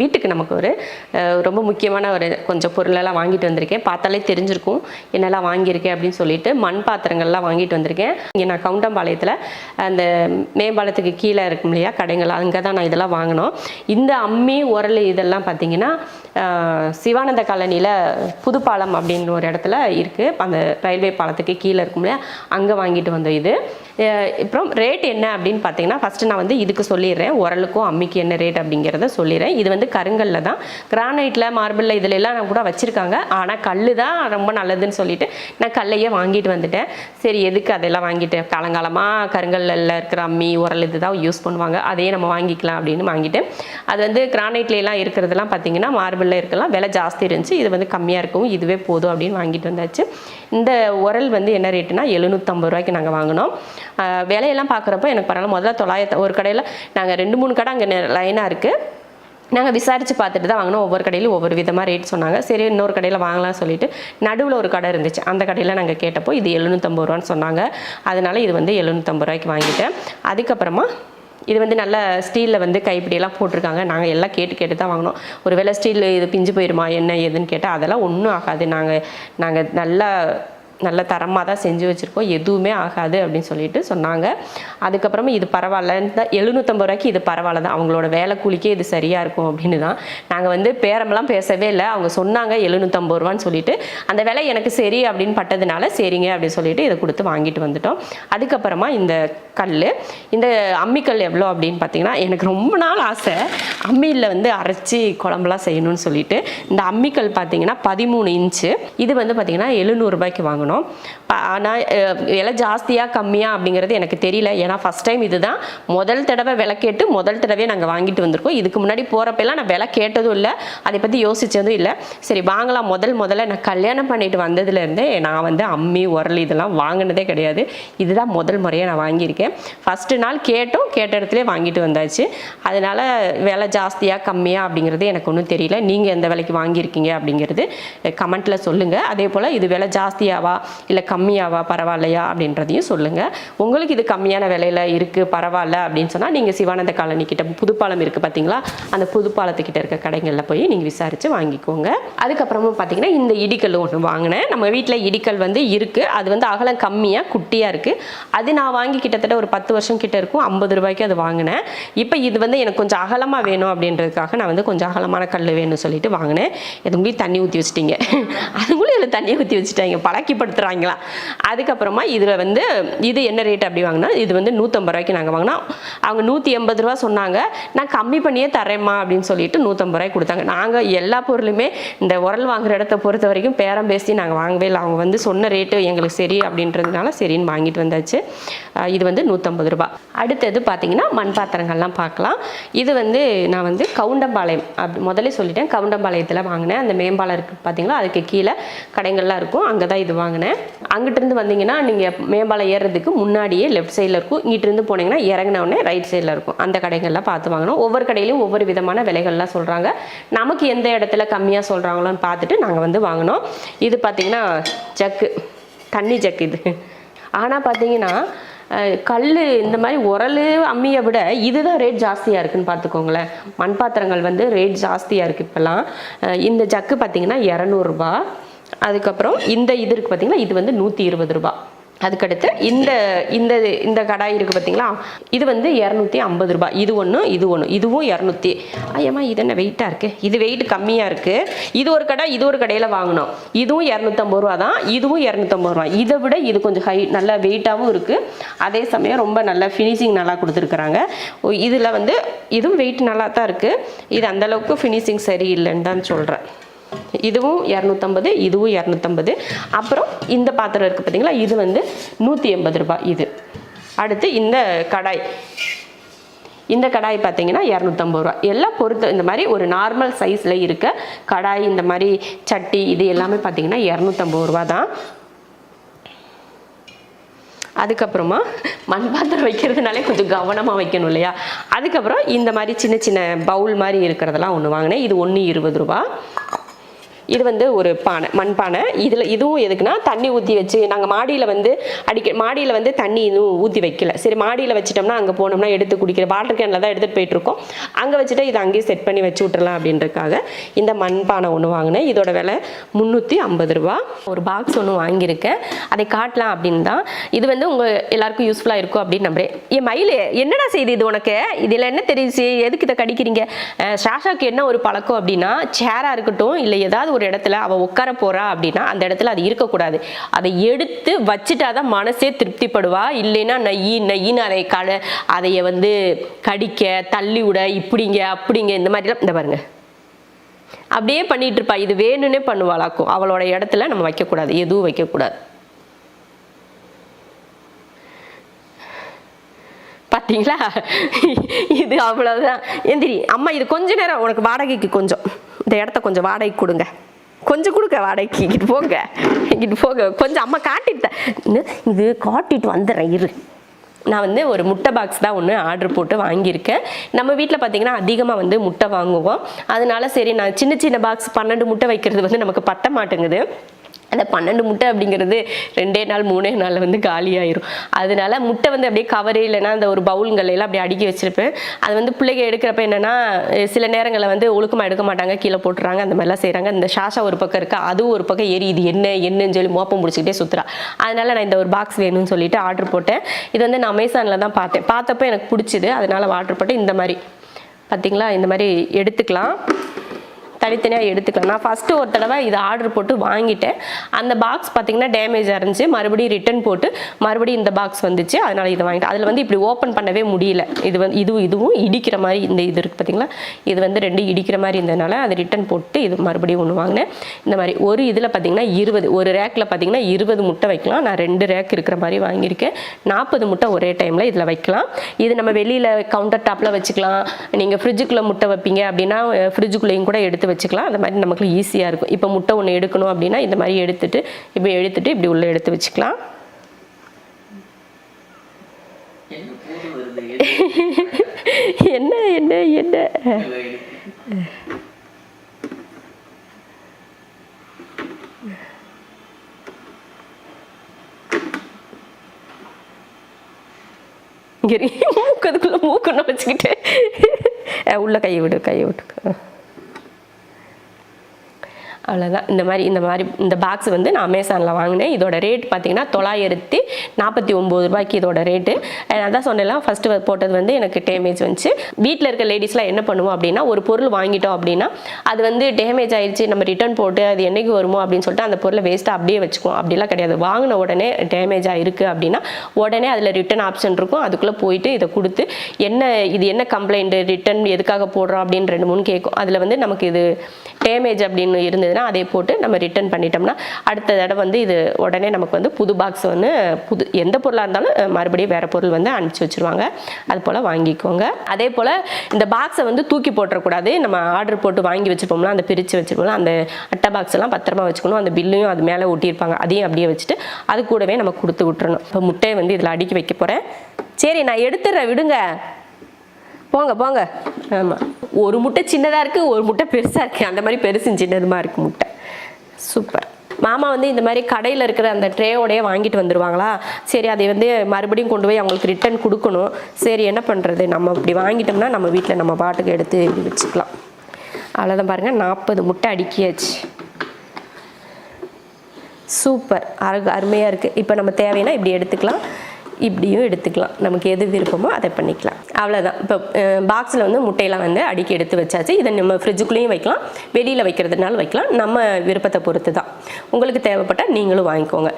வீட்டுக்கு நமக்கு ஒரு ரொம்ப முக்கியமான ஒரு கொஞ்சம் பொருளெல்லாம் வாங்கிட்டு வந்திருக்கேன். பார்த்தாலே தெரிஞ்சிருக்கும். என்னெல்லாம் வாங்கியிருக்கேன் அப்படின்னு சொல்லிட்டு மண் பாத்திரங்கள்லாம் வாங்கிட்டு வந்திருக்கேன். இங்கே நான் கவுண்டம்பாளையத்தில் அந்த மேம்பாலத்துக்கு கீழே இருக்கும் இல்லையா கடைகள் அங்கே தான் நான் இதெல்லாம் வாங்கினோம். இந்த அம்மி உரல் இதெல்லாம் பார்த்தீங்கன்னா சிவானந்த காலனியில் புதுப்பாலம் அப்படின்னு ஒரு இடத்துல இருக்குது அந்த ரயில்வே பாலத்துக்கு கீழே இருக்கும் இல்லையா அங்கே வாங்கிட்டு வந்தோம் இது. அப்புறம் ரேட் என்ன அப்படின்னு பார்த்தீங்கன்னா ஃபஸ்ட்டு நான் வந்து இதுக்கு சொல்லிடுறேன். உரலுக்கும் அம்மிக்கு என்ன ரேட் அப்படிங்கிறத சொல்லிடுறேன். இது வந்து கருங்கல்ல தான். கிரானைட்டில் மார்பிளில் இதில் எல்லாம் நான் கூட வச்சுருக்காங்க. ஆனால் கல் தான் ரொம்ப நல்லதுன்னு சொல்லிட்டு நான் கல்லையே வாங்கிட்டு வந்துட்டேன். சரி எதுக்கு அதெல்லாம் வாங்கிட்டேன் காலங்காலமாக கருங்கல்லில் இருக்கிற அம்மி உரல் இது தான் யூஸ் பண்ணுவாங்க. அதையே நம்ம வாங்கிக்கலாம் அப்படின்னு வாங்கிட்டு. அது வந்து கிரானைட்லாம் இருக்கிறதெல்லாம் பார்த்தீங்கன்னா மார்பிளில் இருக்கலாம். விலை ஜாஸ்தி இருந்துச்சு. இது வந்து கம்மியாக இருக்கும் இதுவே போதும் அப்படின்னு வாங்கிட்டு வந்தாச்சு. இந்த உரல் வந்து என்ன ரேட்டுனா எழுநூற்றம்பது ரூபாய்க்கு நாங்கள் வாங்கினோம். விலையெல்லாம் பார்க்குறப்ப எனக்கு பரவாயில்ல. முதல்ல தொள்ளாயிரத்து ஒரு கடையில் நாங்கள் ரெண்டு மூணு கடை அங்கே லைனாக இருக்குது நாங்கள் விசாரித்து பார்த்துட்டு தான் வாங்கினோம். ஒவ்வொரு கடையிலும் ஒவ்வொரு விதமாக ரேட் சொன்னாங்க. சரி இன்னொரு கடையில் வாங்கலாம் சொல்லிட்டு நடுவில் ஒரு கடை இருந்துச்சு. அந்த கடையில் நாங்கள் கேட்டப்போ இது எழுநூற்றம்பது ரூபான்னு சொன்னாங்க. அதனால் இது வந்து எழுநூற்றம்பது ரூபாய்க்கு வாங்கிட்டேன். அதுக்கப்புறமா இது வந்து நல்ல ஸ்டீலில் வந்து கைப்பிடியெல்லாம் போட்டிருக்காங்க. நாங்கள் எல்லாம் கேட்டு கேட்டு தான் வாங்கினோம். ஒரு வேளை ஸ்டீல் இது பிஞ்சு போயிருமா? என்ன ஏதுன்னு கேட்டால் அதெல்லாம் ஒன்றும் ஆகாது. நாங்கள் நாங்கள் நல்லா நல்ல தரமாக தான் செஞ்சு வச்சுருக்கோம். எதுவுமே ஆகாது அப்படின்னு சொல்லிட்டு சொன்னாங்க. அதுக்கப்புறமா இது பரவாயில்ல. இந்த எழுநூற்றம்பது ரூபாய்க்கு இது பரவாயில்ல தான். அவங்களோட வேலை கூலிக்கே இது சரியாக இருக்கும் அப்படின்னு தான். நாங்கள் வந்து பேரமெல்லாம் பேசவே இல்லை. அவங்க சொன்னாங்க எழுநூற்றம்பது ரூபான்னு சொல்லிட்டு. அந்த விலை எனக்கு சரி அப்படின்னு பட்டதுனால சரிங்க அப்படின்னு சொல்லிட்டு இதை கொடுத்து வாங்கிட்டு வந்துட்டோம். அதுக்கப்புறமா இந்த கல் இந்த அம்மிக்கல் எவ்வளோ அப்படின்னு பார்த்தீங்கன்னா எனக்கு ரொம்ப நாள் ஆசை. அம்மியில் வந்து அரைச்சி குழம்புலாம் செய்யணும்னு சொல்லிட்டு. இந்த அம்மிக்கல் பார்த்தீங்கன்னா பதிமூணு இன்ச்சு. இது வந்து பார்த்தீங்கன்னா எழுநூறுபாய்க்கு வாங்கினோம் ஆனால் விலை ஜாஸ்தியாக கம்மியாக அப்படிங்கிறது எனக்கு தெரியல. ஏன்னா ஃபஸ்ட் டைம் இதுதான். முதல் தடவை விலை கேட்டு முதல் தடவையே நாங்கள் வாங்கிட்டு வந்திருக்கோம். இதுக்கு முன்னாடி போகிறப்பெல்லாம் நான் விலை கேட்டதும் இல்லை. அதை பற்றி யோசித்ததும் இல்லை. சரி வாங்கலாம். முதல் முதல்ல நான் கல்யாணம் பண்ணிட்டு வந்ததுலேருந்தே நான் வந்து அம்மி உரல் இதெல்லாம் வாங்கினதே கிடையாது. இதுதான் முதல் முறையாக நான் வாங்கியிருக்கேன். ஃபஸ்ட்டு நாள் கேட்டோம். கேட்ட இடத்துல வாங்கிட்டு வந்தாச்சு. அதனால் விலை ஜாஸ்தியாக கம்மியாக அப்படிங்கிறது எனக்கு ஒன்றும் தெரியல. நீங்கள் எந்த விலைக்கு வாங்கியிருக்கீங்க அப்படிங்கிறது கமெண்ட்டில் சொல்லுங்கள் அதே போல் இது விலை ஜாஸ்தியாவா இல்லை கம்மியாவா பரவாயில்லையா அப்படின்றதையும் சொல்லுங்கள் உங்களுக்கு இது கம்மியான விலையில் இருக்குது பரவாயில்ல அப்படின்னு சொன்னால் நீங்கள் சிவானந்த காலனி கிட்ட புதுப்பாலம் இருக்குது பார்த்தீங்களா அந்த புதுப்பாலத்துக்கிட்ட இருக்க கடைகளில் போய் நீங்கள் விசாரித்து வாங்கிக்கோங்க. அதுக்கப்புறமும் பார்த்தீங்கன்னா இந்த இடிக்கல் ஒன்று வாங்கினேன். நம்ம வீட்டில் இடிக்கல் வந்து இருக்குது அது வந்து அகலம் கம்மியாக குட்டியாக இருக்குது அது நான் வாங்கி கிட்டத்தட்ட ஒரு பத்து வருஷம் கிட்ட இருக்கும். ஐம்பது ரூபாய்க்கு அது வாங்கினேன். இப்போ இது வந்து எனக்கு கொஞ்சம் அகலமாக வேணும் அப்படின்றதுக்காக நான் வந்து கொஞ்சம் அகலமான கல் வேணும்னு சொல்லிட்டு வாங்கினேன். எதுங்களையும் தண்ணி ஊற்றி வச்சிட்டிங்க. அதுங்களும் இதில் தண்ணி ஊற்றி வச்சுட்டாங்க. பழக்கிப்படுத்துகிறாங்களா அதுக்கப்புறமா இதில் வந்து இது என்ன ரேட் அப்படி வாங்கினா இது வந்து நூற்றம்பது ரூபாய்க்கு நாங்கள் வாங்கினோம் அவங்க நூற்றி எண்பது ரூபா சொன்னாங்க நான் கம்மி பண்ணியே தரேம்மா அப்படின்னு சொல்லிட்டு நூற்றம்பது ரூபாய்க்கு கொடுத்தாங்க. நாங்கள் எல்லா பொருளுமே இந்த உரல் வாங்குகிற இடத்த பொறுத்த வரைக்கும் பேரம் பேசி நாங்கள் வாங்கவே இல்லை. அவங்க வந்து சொன்ன ரேட்டு எங்களுக்கு சரி அப்படின்றதுனால சரின்னு வாங்கிட்டு வந்தாச்சு. இது வந்து நூற்றம்பது ரூபா. அடுத்தது பார்த்தீங்கன்னா மண் பாத்திரங்கள்லாம் பார்க்கலாம் இது வந்து நான் வந்து கவுண்டம்பாளையம் அப்படி முதல்ல சொல்லிட்டேன் கவுண்டம்பாளையத்தில் வாங்கினேன். அந்த மேம்பாலம் இருக்குது பார்த்தீங்களா அதுக்கு கீழே கடைகள்லாம் இருக்கும். அங்கே தான் இது வாங்கினேன். அங்கிட்டிருந்து வந்தீங்கன்னா நீங்கள் மேம்பாலம் ஏறுறதுக்கு முன்னாடியே லெஃப்ட் சைடில் இருக்கும். இங்கிட்டிருந்து போனீங்கன்னா இறங்கினவுடனே ரைட் சைடில் இருக்கும். அந்த கடைகள்லாம் பார்த்து வாங்கணும். ஒவ்வொரு கடையிலையும் ஒவ்வொரு விதமான விலைகள்லாம் சொல்கிறாங்க நமக்கு எந்த இடத்துல கம்மியாக சொல்கிறாங்களோன்னு பார்த்துட்டு நாங்கள் வந்து வாங்கினோம் இது பார்த்தீங்கன்னா ஜக்கு. தண்ணி ஜக்கு இது. ஆனால் பார்த்தீங்கன்னா கல் இந்த மாதிரி உரல் அம்மியை விட இதுதான் ரேட் ஜாஸ்தியாக இருக்குன்னு பார்த்துக்கோங்களேன். மண் பாத்திரங்கள் வந்து ரேட் ஜாஸ்தியாக இருக்குது இப்போல்லாம். இந்த ஜக்கு பார்த்தீங்கன்னா இரநூறுபா. அதுக்கப்புறம் இந்த இது இருக்குது பார்த்தீங்களா இது வந்து நூற்றி இருபது ரூபா. அதுக்கடுத்து இந்த இந்த இந்த கடாய் இருக்குது பார்த்தீங்களா இது வந்து இரநூத்தி ஐம்பது ரூபாய் இது ஒன்று இது ஒன்று இதுவும் இரநூத்தி. ஐயம்மா இது என்ன வெயிட்டாக இருக்குது இது வெயிட் கம்மியாக இருக்குது இது ஒரு கடை இது ஒரு கடையில் வாங்கினோம் இதுவும் இரநூத்தம்பது ரூபா தான். இதுவும் இரநூத்தம்பது ரூபா. இதை விட இது கொஞ்சம் ஹை நல்ல வெயிட்டாகவும் இருக்குது அதே சமயம் ரொம்ப நல்ல ஃபினிஷிங் நல்லா கொடுத்துருக்குறாங்க. இதில் வந்து இதுவும் வெயிட் நல்லா தான் இருக்குது இது அந்தளவுக்கு ஃபினிஷிங் சரியில்லைன்னு தான் சொல்கிறேன் இதுவும் இரநூத்தம்பது இதுவும் இரநூத்தம்பது. அப்புறம் இந்த பாத்திரம் இருக்குது பார்த்தீங்களா இது வந்து நூற்றி எண்பது ரூபாய் இது. அடுத்து இந்த கடாய். இந்த கடாய் பார்த்தீங்கன்னா இரநூத்தம்பது ரூபா எல்லாம் பொறுத்த இந்த மாதிரி ஒரு நார்மல் சைஸில் இருக்க கடாய் இந்த மாதிரி சட்டி இது எல்லாமே பார்த்தீங்கன்னா இரநூத்தம்பது ரூபா தான். அதுக்கப்புறமா மண் பாத்திரம் வைக்கிறதுனாலே கொஞ்சம் கவனமாக வைக்கணும் இல்லையா? அதுக்கப்புறம் இந்த மாதிரி சின்ன சின்ன பவுல் மாதிரி இருக்கிறதெல்லாம் ஒன்று வாங்கினேன். இது ஒன்று இருபது ரூபா இது வந்து ஒரு பானை மண் பானை இதில் இதுவும் எதுக்குன்னா தண்ணி ஊற்றி வச்சு நாங்கள் மாடியில் வந்து அடிக்க மாடியில் வந்து தண்ணி இதுவும் ஊற்றி வைக்கல. சரி மாடியில் வச்சிட்டோம்னா அங்கே போனோம்னா எடுத்து குடிக்கிற வாட்டர் கேனில் தான் எடுத்துகிட்டு போயிட்டுருக்கோம். அங்கே வச்சுட்டு இதை அங்கேயே செட் பண்ணி வச்சு விட்றலாம் அப்படின்றதுக்காக இந்த மண் பானை ஒன்று வாங்கினேன். இதோட விலை முந்நூற்றி ஐம்பது ரூபா. ஒரு பாக்ஸ் ஒன்று வாங்கியிருக்கேன். அதை காட்டலாம் அப்படின்னு தான். இது வந்து உங்கள் எல்லாருக்கும் யூஸ்ஃபுல்லாக இருக்கும் அப்படின்னு நம்புறேன். என் மயில் என்னடா செய்து இது உனக்கு? இதில் என்ன தெரியுது? எதுக்கு இதை கடிக்கிறீங்க? அஹ் ஷாஷாக்கு என்ன ஒரு பழக்கம் அப்படின்னா சேராக இருக்கட்டும் இல்லை ஏதாவது ஒரு இடத்துல அவள் உட்கார போறா அப்படின்னா அந்த இடத்துல அது இருக்கக்கூடாது. அதை எடுத்து வச்சுட்டா தான் மனசே திருப்திப்படுவா. இல்லைன்னா நெய் நெய்ன்னு அதை கட அதைய வந்து கடிக்க தள்ளி விட இப்படிங்க அப்படிங்க இந்த மாதிரிலாம் இந்த பாருங்க. அப்படியே பண்ணிட்டு இருப்பா. இது வேணும்னே பண்ணுவாளாக்கும். அவளோட இடத்துல நம்ம வைக்கக்கூடாது. எதுவும் வைக்கக்கூடாது. பார்த்தீங்களா இது அவ்வளோதான் எந்திரி அம்மா இது கொஞ்ச நேரம். உனக்கு வாடகைக்கு கொஞ்சம். இந்த இடத்த கொஞ்சம் வாடகைக்கு கொடுங்க. கொஞ்சம் கொடுக்க வாடகைக்கு. இங்கிட்டு போங்க. இங்கிட்டு போங்க. கொஞ்சம் அம்மா காட்டிட்டு இது காட்டிட்டு வந்துடுறேன் இரு. நான் வந்து ஒரு முட்டை பாக்ஸ் தான் ஒன்று ஆர்டர் போட்டு வாங்கியிருக்கேன். நம்ம வீட்டில் பார்த்தீங்கன்னா அதிகமாக வந்து முட்டை வாங்குவோம். அதனால சரி நான் சின்ன சின்ன பாக்ஸ் பன்னெண்டு முட்டை வைக்கிறது வந்து நமக்கு பத்த மாட்டேங்குது. அந்த பன்னெண்டு முட்டை அப்படிங்கிறது ரெண்டே நாள் மூணே நாளில் வந்து காலியாயிரும். அதனால முட்டை வந்து அப்படியே கவரு இல்லைன்னா அந்த ஒரு பவுல்கள் அப்படியே அடுக்கி வச்சிருப்பேன். அது வந்து பிள்ளைங்க எடுக்கிறப்ப என்னன்னா சில நேரங்களில் வந்து ஒழுக்கமாக எடுக்க மாட்டாங்க கீழே போட்டுறாங்க அந்த மாதிரிலாம் செய்கிறாங்க இந்த ஷாஷா ஒரு பக்கம் இருக்குது அதுவும் ஒரு பக்கம் ஏறி இது என்ன என்னன்னு சொல்லி மோப்பம் முடிச்சுக்கிட்டே சுற்றுறா அதனால நான் இந்த ஒரு பாக்ஸ் வேணும்னு சொல்லிட்டு ஆர்டர் போட்டேன். இது வந்து நான் அமேசானில் தான் பார்த்தேன். பார்த்தப்போ எனக்கு பிடிச்சிது அதனால ஆர்டர் போட்டு இந்த மாதிரி. பார்த்தீங்களா இந்த மாதிரி எடுத்துக்கலாம். தனித்தனியாக எடுத்துக்கலாம். நான் ஃபஸ்ட்டு ஒரு தடவை இதை ஆர்டர் போட்டு வாங்கிட்டேன். அந்த பாக்ஸ் பார்த்தீங்கன்னா டேமேஜாக இருந்துச்சு. மறுபடியும் ரிட்டர்ன் போட்டு மறுபடியும் இந்த பாக்ஸ் வந்துச்சு. அதனால் இதை வாங்கிட்டேன். அதில் வந்து இப்படி ஓப்பன் பண்ணவே முடியல. இது வந்து இதுவும் இதுவும் இடிக்கிற மாதிரி இந்த இது இருக்குது பார்த்தீங்களா இது வந்து ரெண்டு இடிக்கிற மாதிரி இருந்ததுனால அதை ரிட்டர்ன் போட்டு இது மறுபடியும் ஒன்று வாங்கினேன். இந்த மாதிரி ஒரு இதில் பார்த்தீங்கன்னா இருபது ஒரு ரேக்கில் பார்த்தீங்கன்னா இருபது முட்டை வைக்கலாம். நான் ரெண்டு ரேக் இருக்கிற மாதிரி வாங்கியிருக்கேன். நாற்பது முட்டை ஒரே டைமில் இதில் வைக்கலாம். இது நம்ம வெளியில் கவுண்டர் டாப்பில் வச்சுக்கலாம். நீங்கள் ஃப்ரிட்ஜுக்குள்ளே முட்டை வைப்பீங்க அப்படின்னா ஃப்ரிட்ஜுக்குள்ளேயும் கூட எடுத்து வச்சுக்கலாம். அந்த மாதிரி நமக்கு ஈஸியாக இருக்கும். இப்போ முட்டை ஒன்று எடுக்கணும் அப்படின்னா இந்த மாதிரி எடுத்துட்டு இப்படி எடுத்துட்டு இப்படி உள்ளே எடுத்து வச்சுக்கலாம். என்ன என்ன என்ன? என்ன இங்கே மூக்கு அதுக்குள்ளே வச்சுக்கிட்டு. உள்ள கையை விடு கையை விட்டு அவ்வளோதான் இந்த மாதிரி இந்த மாதிரி இந்த பாக்ஸ் வந்து நான் அமேசானில் வாங்கினேன். இதோட ரேட் பார்த்தீங்கன்னா தொள்ளாயிரத்தி நாற்பத்தி ஒம்பது ரூபாய்க்கு இதோட ரேட்டு நான் தான் சொன்னேன்லாம் ஃபஸ்ட்டு போட்டது வந்து எனக்கு டேமேஜ் வந்துச்சு. வீட்டில் இருக்க லேடிஸ்லாம் என்ன பண்ணுவோம் அப்படின்னா ஒரு பொருள் வாங்கிட்டோம் அப்படின்னா அது வந்து டேமேஜ் ஆயிடுச்சு நம்ம ரிட்டர்ன் போட்டு அது என்றைக்கு வருமோ அப்படின்னு சொல்லிட்டு அந்த பொருளை வேஸ்ட்டாக அப்படியே வச்சுக்குவோம். அப்படிலாம் கிடையாது. வாங்கின உடனே டேமேஜ் ஆயிருக்கு அப்படின்னா உடனே அதில் ரிட்டர்ன் ஆப்ஷன் இருக்கும். அதுக்குள்ளே போயிட்டு இதை கொடுத்து என்ன இது என்ன கம்ப்ளைண்ட்டு ரிட்டர்ன் எதுக்காக போடுறோம் அப்படின்னு ரெண்டு மூணு கேட்கும் அதில் வந்து நமக்கு இது டேமேஜ் அப்படின்னு இருந்ததுன்னா அதே போட்டு நம்ம ரிட்டர்ன் பண்ணிட்டோம்னா அடுத்த தடவை வந்து இது உடனே நமக்கு வந்து புது பாக்ஸ் வந்து புது எந்த பொருளாக இருந்தாலும் மறுபடியும் வேறு பொருள் வந்து அனுப்பிச்சி வச்சுருவாங்க. அது போல் வாங்கிக்கோங்க. அதே போல் இந்த பாக்ஸை வந்து தூக்கி போட்டுறக்கூடாது. நம்ம ஆர்டர் போட்டு வாங்கி வச்சுருப்போம்னா அந்த பிரித்து வச்சுருப்போம்ல அந்த அட்டை பாக்ஸ் எல்லாம் பத்திரமா வச்சுக்கணும். அந்த பில்லையும் அது மேலே ஒட்டியிருப்பாங்க. அதையும் அப்படியே வச்சுட்டு அது கூடவே நம்ம கொடுத்து விட்டுறணும். இப்போ முட்டையை வந்து இதில் அடுக்கி வைக்க போகிறேன் சரி நான் எடுத்துடுறேன் விடுங்க. போங்க போங்க. ஆமாம் ஒரு முட்டை சின்னதாக இருக்குது ஒரு முட்டை பெருசாக இருக்குது அந்த மாதிரி பெருசும் சின்னதுமாக இருக்குது முட்டை. சூப்பர் மாமா வந்து இந்த மாதிரி கடையில் இருக்கிற அந்த ட்ரேயோடையே வாங்கிட்டு வந்துடுவாங்களா சரி அதை வந்து மறுபடியும் கொண்டு போய் அவங்களுக்கு ரிட்டர்ன் கொடுக்கணும். சரி என்ன பண்ணுறது நம்ம இப்படி வாங்கிட்டோம்னா நம்ம வீட்டில் நம்ம பாட்டுக்கு எடுத்து இப்படி வச்சுக்கலாம். அவ்வளோதான் பாருங்கள் நாற்பது முட்டை அடுக்கியாச்சு. சூப்பர் அரு அருமையாக இருக்குது இப்போ நம்ம தேவைன்னா இப்படி எடுத்துக்கலாம். இப்படியும் எடுத்துக்கலாம். நமக்கு எது விருப்பமோ அதை பண்ணிக்கலாம். அவ்வளோதான் இப்போ பாக்ஸில் வந்து முட்டையெல்லாம் வந்து அடுக்கி எடுத்து வச்சாச்சு. இதை நம்ம ஃப்ரிட்ஜுக்குள்ளேயும் வைக்கலாம். வெளியில் வைக்கிறதுனால வைக்கலாம். நம்ம விருப்பத்தை பொறுத்து தான் உங்களுக்கு தேவைப்பட்டால் நீங்களும் வாங்கிக்கோங்க.